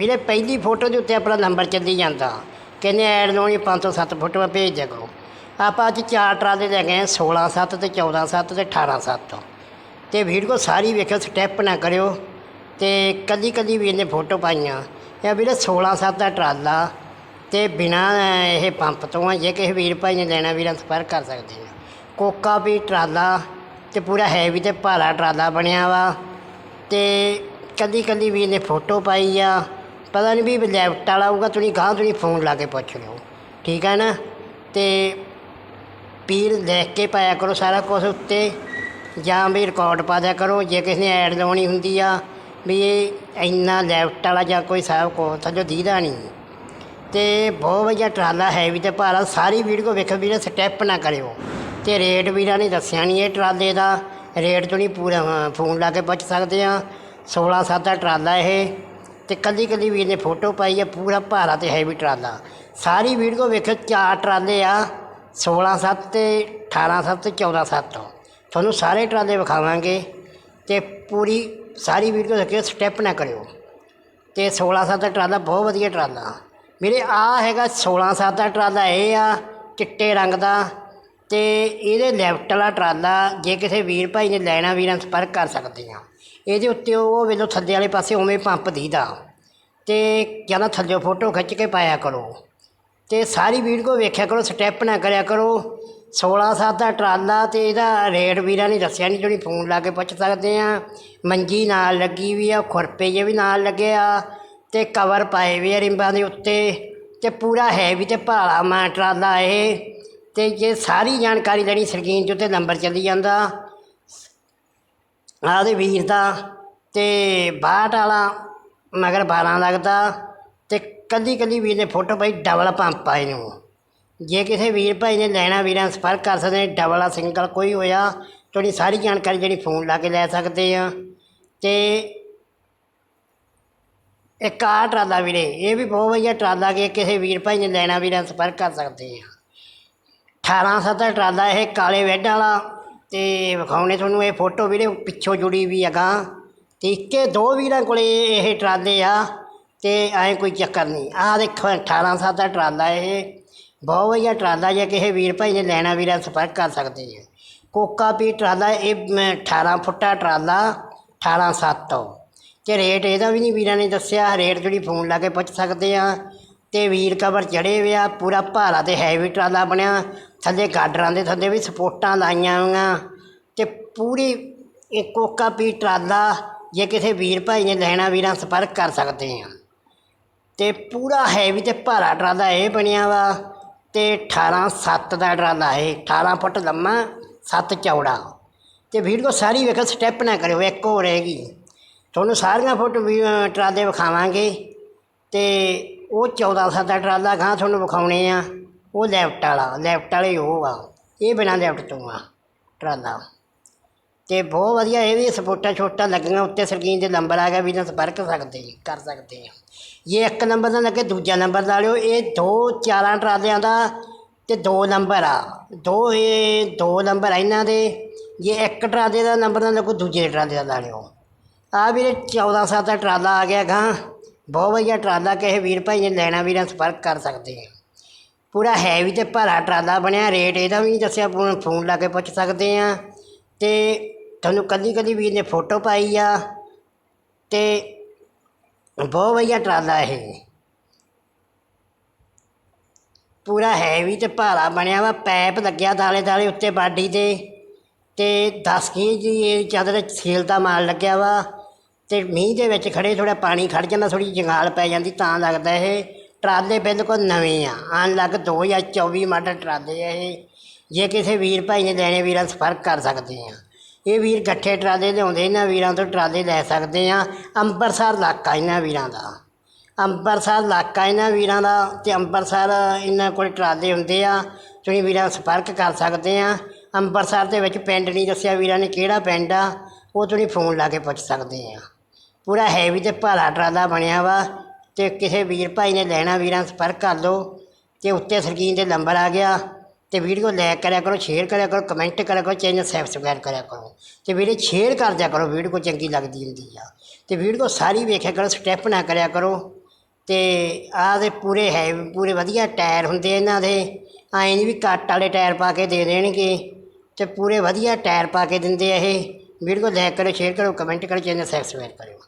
ਵੀਰੇ ਪਹਿਲੀ ਫੋਟੋ ਦੇ ਉੱਤੇ ਆਪਣਾ ਨੰਬਰ ਚੱਲੀ ਜਾਂਦਾ। ਕਹਿੰਦੇ ਐਡ ਲਾਉਣੀ 507 ਫੋਟੋਆਂ ਭੇਜ ਦਿਆ ਕਰੋ ਆਪਾਂ ਅੱਜ ਚਾਰ ਟਰਾਲੇ ਲੈ ਗਏ 16 7 ਤੇ 14 7 ਤੇ 18 7 ਤੇ। ਵੀਡੀਓ ਸਾਰੀ ਵੇਖਿਓ ਸਟੈਪ ਨਾ ਕਰਿਓ। ਤੇ ਕੱਲੀ ਕੱਲੀ ਵੀ ਇਹਨੇ ਫੋਟੋ ਪਾਈਆਂ। ਇਹ ਵੀਰੇ 16 7 ਦਾ ਟਰਾਲਾ ਤੇ ਬਿਨਾ ਇਹ ਪੰਪ ਤੋਂ ਜੇ ਕਿਸੇ ਵੀਰ ਭਾਈ ਨੇ ਲੈਣਾ, ਵੀਰਾਂ ਸੰਪਰਕ ਕਰ ਸਕਦੇ ਨੇ। ਕੋਕਾ ਵੀ ਟਰਾਲਾ ਤੇ ਪੂਰਾ ਹੈਵੀ ਤੇ ਭਾਰਾ ਟਰਾਲਾ ਬਣਿਆ ਵਾ। ਤੇ ਕੱਲੀ ਕੱਲੀ ਵੀ ਇਹਨੇ ਫੋਟੋ ਪਾਈ ਆ। ਪਤਾ ਨਹੀਂ ਵੀ ਲੈਫਟ ਵਾਲਾ ਆਊਗਾ, ਤੁਸੀਂ ਗਾਂ ਤੁਸੀਂ ਫੋਨ ਲਾ ਕੇ ਪੁੱਛ ਲਿਓ। ਠੀਕ ਹੈ ਨਾ? ਤੇ ਪੀਰ ਦੇਖ ਕੇ ਪਾਇਆ ਕਰੋ ਸਾਰਾ ਕੁਝ ਉੱਤੇ। ਜਾਂ ਵੀ ਰਿਕਾਰਡ ਪਾ ਦਿਆ ਕਰੋ, ਜੇ ਕਿਸੇ ਨੇ ਐਡ ਲਾਉਣੀ ਹੁੰਦੀ ਆ, ਵੀ ਇਹ ਇੰਨਾ ਲੈਫਟ ਵਾਲਾ ਜਾਂ ਕੋਈ ਸਾਹਿਬ ਕੋ ਥੱਲੇ ਦੀਦਾ ਨਹੀਂ। ਤੇ ਬਹੁਤ ਵਧੀਆ ਟਰਾਲਾ ਹੈ ਵੀ ਤੇ ਭਾਰਾ, ਸਾਰੀ ਵੀਡੀਓ ਵੇਖੋ ਵੀਰੇ ਸਟੈਪ ਨਾ ਕਰਿਓ। ਤੇ ਰੇਟ ਵੀਰਾਂ ਨੇ ਦੱਸਿਆ ਨਹੀਂ ਇਹ ਟਰਾਲੇ ਦਾ। ਰੇਟ ਤੋਂ ਨਹੀਂ ਪੂਰਾ ਫੋਨ ਲਾ ਕੇ ਪੁੱਛ ਸਕਦੇ ਆ। 16 7 ਦਾ ਟਰਾਲਾ ਇਹ। ਤੇ ਕੱਲੀ ਕੱਲੀ ਵੀਰ ਨੇ ਫੋਟੋ ਪਾਈ ਹੈ ਪੂਰਾ ਭਾਰਾ ਤੇ ਹੈਵੀ ਟਰਾਲਾ। ਸਾਰੀ ਵੀਡੀਓ ਵੇਖੋ ਚਾਰ ਟਰਾਲੇ ਆ 16 7 ਤੇ 18 7 ਤੇ 14 7 ਤੁਹਾਨੂੰ ਸਾਰੇ ਟਰਾਲੇ ਵਿਖਾਵਾਂਗੇ ਤੇ ਪੂਰੀ ਸਾਰੀ ਵੀਡੀਓ ਦੇਖਿਓ ਸਟੈਪ ਨਾ ਕਰਿਓ। ਤੇ 16 7 ਦਾ ਟਰਾਲਾ, ਬਹੁਤ ਵਧੀਆ ਟਰਾਲਾ। ਮੇਰੇ ਆ ਹੈਗਾ 16 7 ਦਾ ਟਰਾਲਾ, ਇਹ ਆ ਚਿੱਟੇ ਰੰਗ ਦਾ ਤੇ ਇਹਦੇ ਲੈਫਟ ਵਾਲਾ ਟਰਾਲਾ, ਜੇ ਕਿਸੇ ਵੀਰ ਭਾਈ ਨੇ ਲੈਣਾ, ਵੀਰਾਂ ਨਾਲ ਸੰਪਰਕ ਕਰ ਸਕਦੇ ਆ। ਇਹਦੇ ਉੱਤੇ ਉਹ ਵੇਲੋ ਥੱਲੇ ਵਾਲੇ ਪਾਸੇ ਉਵੇਂ ਪੰਪ ਦੀਦਾ। ਅਤੇ ਜਾਂ ਥੱਲੇ ਫੋਟੋ ਖਿੱਚ ਕੇ ਪਾਇਆ ਕਰੋ। ਅਤੇ ਸਾਰੀ ਵੀਡੀਓ ਵੇਖਿਆ ਕਰੋ ਸਟੈਪ ਨਾ ਕਰਿਆ ਕਰੋ। 16 7 ਦਾ ਟਰਾਲਾ ਅਤੇ ਇਹਦਾ ਰੇਟ ਵੀਰਾਂ ਨੇ ਦੱਸਿਆ ਨਹੀਂ ਜਿਹੜੀ ਫੋਨ ਲਾ ਕੇ ਪੁੱਛ ਸਕਦੇ ਹਾਂ ਮੰਜੀ ਨਾਲ ਲੱਗੀ ਵੀ ਆ, ਖੁਰਪੇ ਜੇ ਵੀ ਨਾਲ ਲੱਗੇ ਆ ਅਤੇ ਕਵਰ ਪਾਏ ਵੀ ਆ ਰਿੰਬਾਂ ਦੇ ਉੱਤੇ। ਅਤੇ ਪੂਰਾ ਹੈ ਵੀ ਤੇ ਭਾਲਾ ਮਾ ਟਰਾਲਾ ਇਹ। ਅਤੇ ਜੇ ਸਾਰੀ ਜਾਣਕਾਰੀ ਲੈਣੀ ਸਕਰੀਨ 'ਚ ਉੱਤੇ, ਨੰਬਰ ਚੱਲੀ ਜਾਂਦਾ। ਆਦੇ ਵੀਰ ਦਾ ਅਤੇ ਬਾਹਟ ਵਾਲਾ ਮਗਰ 12 ਲੱਗਦਾ ਅਤੇ ਕੱਲੀ ਕੱਲੀ ਵੀਰ ਨੇ ਫੋਟੋ ਪਾਈ ਡਬਲ ਪੰਪ ਆ ਇਹਨੂੰ ਜੇ ਕਿਸੇ ਵੀਰ ਭਾਈ ਨੇ ਲੈਣਾ, ਵੀਰਾਂ ਨਾਲ ਸੰਪਰਕ ਕਰ ਸਕਦੇ ਨੇ, ਡਬਲ ਆ ਸਿੰਗਲ ਕੋਈ ਹੋਇਆ ਤੁਹਾਡੀ ਸਾਰੀ ਜਾਣਕਾਰੀ ਜਿਹੜੀ ਫੋਨ ਲਾ ਕੇ ਲੈ ਸਕਦੇ ਆ। ਤੇ ਇੱਕ ਆ ਟਰਾਲਾ ਵੀਰੇ, ਇਹ ਵੀ ਬਹੁਤ ਵਧੀਆ ਟਰਾਲਾ ਕਿ ਕਿਸੇ ਵੀਰ ਭਾਈ ਨੇ ਲੈਣਾ, ਵੀਰਾਂ ਸੰਪਰਕ ਕਰ ਸਕਦੇ ਆ। 1800 ਦਾ ਟਰਾਲਾ ਇਹ ਕਾਲੇ ਵੈਡ ਵਾਲਾ, ਤੇ ਵਿਖਾਉਣੇ ਤੁਹਾਨੂੰ ਇਹ ਫੋਟੋ ਵੀਰੇ ਪਿੱਛੋਂ ਜੁੜੀ ਵੀ ਹੈਗਾ। ਤੇ ਇੱਕੇ ਦੋ ਵੀਰਾਂ ਕੋਲੇ ਇਹ ਟਰਾਲੇ ਆ ਤੇ ਐਂ ਕੋਈ ਚੱਕਰ ਨਹੀਂ। ਆਹ ਦੇਖੋ 1800 ਦਾ ਟਰਾਲਾ ਇਹ। ਬਹੁਤ ਵਧੀਆ ਟਰਾਲਾ ਜੇ ਕਿਸੇ ਵੀਰ ਭਾਈ ਨੇ ਲੈਣਾ ਵੀਰਾਂ ਨਾਲ ਸੰਪਰਕ ਕਰ ਸਕਦੇ ਜੀ। ਕੋਕਾ ਪੀ ਟਰਾਲਾ ਇਹ ਮ, 18 ਫੁੱਟਾ ਟਰਾਲਾ 18700 ਤੇ ਰੇਟ ਇਹਦਾ ਵੀ ਨਹੀਂ ਵੀਰਾਂ ਨੇ ਦੱਸਿਆ ਰੇਟ ਜਿਹੜੀ ਫੋਨ ਲਾ ਕੇ ਪੁੱਛ ਸਕਦੇ ਆ। ਤੇ ਵੀਰ ਕਵਰ ਚੜੇ ਹੋਏ ਆ ਪੂਰਾ ਭਾਰਾ ਤੇ ਹੈਵੀ ਟਰਾਲਾ ਬਣਿਆ। ਥੱਲੇ ਗਾਡਰਾਂ ਦੇ ਥੱਲੇ ਵੀ ਸਪੋਰਟਾਂ ਲਾਈਆਂ ਹੋਈਆਂ। ਤੇ ਪੂਰੀ ਇਹ ਕੋਕਾ ਪੀ ਟਰਾਲਾ ਜੇ ਕਿਸੇ ਵੀਰ ਭਾਈ ਨੇ ਲੈਣਾ ਵੀਰਾਂ ਸੰਪਰਕ ਕਰ ਸਕਦੇ ਆ ਤੇ ਪੂਰਾ ਹੈਵੀ ਤੇ ਭਾਰਾ ਟਰਾਲਾ ਇਹ ਬਣਿਆ ਵਾ ਤੇ 18 7 ਦਾ ਟਰਾਲਾ ਇਹ 18 ਫੁੱਟ ਲੰਮਾ 7 ਚੌੜਾ। ਤੇ ਵੀਡੀਓ ਸਾਰੀ ਵੇਖੋ ਸਟੈਪ ਨਾ ਕਰਿਓ, ਇੱਕ ਹੋ ਰਹੇਗੀ ਤੁਹਾਨੂੰ ਸਾਰੀਆਂ ਫੋਟੋ ਵੀ ਟਰਾਲੇ ਵਿਖਾਵਾਂਗੇ। ਤੇ ਉਹ 14 ਸੱਤ ਦਾ ਟਰਾਲਾ ਗਾਂ ਤੁਹਾਨੂੰ ਵਿਖਾਉਣੇ ਆ। ਉਹ ਲੈਫਟ ਵਾਲਾ ਲੈਫਟ ਵਾਲੇ ਉਹ ਆ। ਇਹ ਬਿਨਾਂ ਲੈਫਟ ਤੋਂ ਆ ਟਰਾਲਾ ਅਤੇ ਬਹੁਤ ਵਧੀਆ, ਇਹ ਵੀ ਸਪੋਟਾਂ ਛੋਟਾਂ ਲੱਗੀਆਂ ਉੱਤੇ ਸਕਰੀਨ ਦੇ ਨੰਬਰ ਆ ਗਿਆ ਵੀ ਨਾਲ ਸੰਪਰਕ ਸਕਦੇ ਕਰ ਸਕਦੇ ਹਾਂ ਜੇ ਇੱਕ ਨੰਬਰ ਦਾ ਲੱਗੇ ਦੂਜਾ ਨੰਬਰ ਲਾ ਲਿਓ, ਇਹ ਦੋ ਚਾਰਾਂ ਟਰਾਲਿਆਂ ਦਾ ਅਤੇ ਦੋ ਨੰਬਰ ਆ। ਦੋ, ਇਹ ਦੋ ਨੰਬਰ ਆ ਇਹਨਾਂ ਦੇ। ਜੇ ਇੱਕ ਟਰਾਲੇ ਦਾ ਨੰਬਰ ਨਾ ਲੱਗੋ ਦੂਜੇ ਟਰਾਲੇ ਦਾ ਲਾ ਲਿਓ। ਆ ਵੀਰੇ 14 ਸਾਲ ਦਾ ਟਰਾਲਾ ਆ ਗਿਆ ਗਾਂ ਬਹੁਤ ਵਧੀਆ ਟਰਾਲਾ, ਕਿਸੇ ਵੀਰ ਭਾਈ ਨੇ ਲੈਣਾ ਵੀਰਾਂ ਸੰਪਰਕ ਕਰ ਸਕਦੇ ਆ। ਪੂਰਾ ਹੈਵੀ ਤੇ ਭਾਰਾ ਟਰਾਲਾ ਬਣਿਆ, ਰੇਟ ਇਹਦਾ ਵੀ ਨਹੀਂ ਦੱਸਿਆ ਫੋਨ ਫੋਨ ਲਾ ਕੇ ਪੁੱਛ ਸਕਦੇ ਆ। ਤੇ ਤੁਹਾਨੂੰ ਕੱਲੀ ਕੱਲੀ ਵੀਰ ਨੇ ਫੋਟੋ ਪਾਈ ਆ ਤੇ ਬਹੁਤ ਵਧੀਆ ਟਰਾਲਾ ਇਹ ਪੂਰਾ ਹੈਵੀ ਤੇ ਭਾਰਾ ਬਣਿਆ ਵਾ ਪੈਪ ਲੱਗਿਆ ਦਾਲੇ ਦਾਲੇ ਉੱਤੇ ਬਾਡੀ ਤੇ ਤੇ 10 ਕੀ ਜੀ ਇਹ ਚਾਦਰ ਸੇਲ ਦਾ ਮਾਲ ਲੱਗਿਆ ਵਾ ਤੇ ਮੀਂਹ ਦੇ ਵਿੱਚ ਖੜੇ ਥੋੜਾ ਪਾਣੀ ਖੜ ਜਾਂਦਾ ਥੋੜੀ ਜੰਗਾਲ ਪੈ ਜਾਂਦੀ ਤਾਂ ਲੱਗਦਾ ਇਹ ਟਰਾਲੇ ਬਿਲਕੁਲ ਨਵੇਂ ਆ ਆਣ ਲੱਗ 2024 ਮਾਡਲ ਟਰਾਲੇ ਆ ਇਹ ਜੇ ਕਿਸੇ ਵੀਰ ਭਾਈ ਨੇ ਲੈਣੇ ਵੀਰਾਂ ਸੰਪਰਕ ਕਰ ਸਕਦੇ ਆ ਇਹ ਵੀਰ ਗੱਠੇ ਟਰਾਲੇ ਲਿਆਉਂਦੇ, ਇਹਨਾਂ ਵੀਰਾਂ ਤੋਂ ਟਰਾਲੇ ਲੈ ਸਕਦੇ ਆ ਅੰਮ੍ਰਿਤਸਰ ਇਲਾਕਾ ਇਹਨਾਂ ਵੀਰਾਂ ਦਾ। ਅੰਮ੍ਰਿਤਸਰ ਇਲਾਕਾ ਇਹਨਾਂ ਵੀਰਾਂ ਦਾ ਤੇ ਅੰਮ੍ਰਿਤਸਰ ਇਹਨਾਂ ਕੋਲ ਟਰਾਲੇ ਹੁੰਦੇ ਆ, ਤੁਸੀਂ ਵੀਰਾਂ ਨਾਲ ਸੰਪਰਕ ਕਰ ਸਕਦੇ ਆ ਅੰਮ੍ਰਿਤਸਰ ਦੇ ਵਿੱਚ ਪਿੰਡ ਨਹੀਂ ਦੱਸਿਆ ਵੀਰਾਂ ਨੇ ਕਿਹੜਾ ਪਿੰਡ ਆ, ਉਹ ਤੁਸੀਂ ਫੋਨ ਲਾ ਕੇ ਪੁੱਛ ਸਕਦੇ ਆ ਪੂਰਾ ਹੈਵੀ ਤੇ ਭਾਰਾ ਟਰਾਲਾ ਬਣਿਆ ਵਾ ਤੇ ਕਿਸੇ ਵੀਰ ਭਾਈ ਨੇ ਲੈਣਾ, ਵੀਰਾਂ ਨਾਲ ਸੰਪਰਕ ਕਰ ਲਓ। ਤੇ ਉੱਤੇ ਸਕਰੀਨ ਤੇ ਨੰਬਰ ਆ ਗਿਆ। ਤੇ ਵੀਡੀਓ ਲਾਈਕ ਕਰਿਆ ਕਰੋ ਸ਼ੇਅਰ ਕਰਿਆ ਕਰੋ ਕਮੈਂਟ ਕਰਿਆ ਕਰੋ, ਚੈਨਲ ਸਬਸਕ੍ਰਾਈਬ ਕਰਿਆ ਕਰੋ। ਤੇ ਵੀਡੀਓ ਸ਼ੇਅਰ ਕਰ ਦਿਆ ਕਰੋ, ਵੀਡੀਓ ਚੰਗੀ ਲੱਗਦੀ ਹੁੰਦੀ ਆ। ਤੇ ਵੀਡੀਓ ਸਾਰੀ ਵੇਖਿਆ ਕਰੋ ਸਟੈਪ ਨਾ ਕਰਿਆ ਕਰੋ। ਤੇ ਆਹ ਦੇ ਪੂਰੇ ਹੈ, ਪੂਰੇ ਵਧੀਆ ਟਾਇਰ ਹੁੰਦੇ ਇਹਨਾਂ ਦੇ। ਐਂ ਨਹੀਂ ਵੀ ਕੱਟ ਵਾਲੇ ਟਾਇਰ ਪਾ ਕੇ ਦੇ ਦੇਣਗੇ। ਤੇ ਪੂਰੇ ਵਧੀਆ ਟਾਇਰ ਪਾ ਕੇ ਦਿੰਦੇ ਆ ਇਹ। ਵੀਡੀਓ ਲਾਈਕ ਕਰੋ ਸ਼ੇਅਰ ਕਰੋ ਕਮੈਂਟ ਕਰੋ ਚੈਨਲ ਸਬਸਕ੍ਰਾਈਬ ਕਰਿਓ।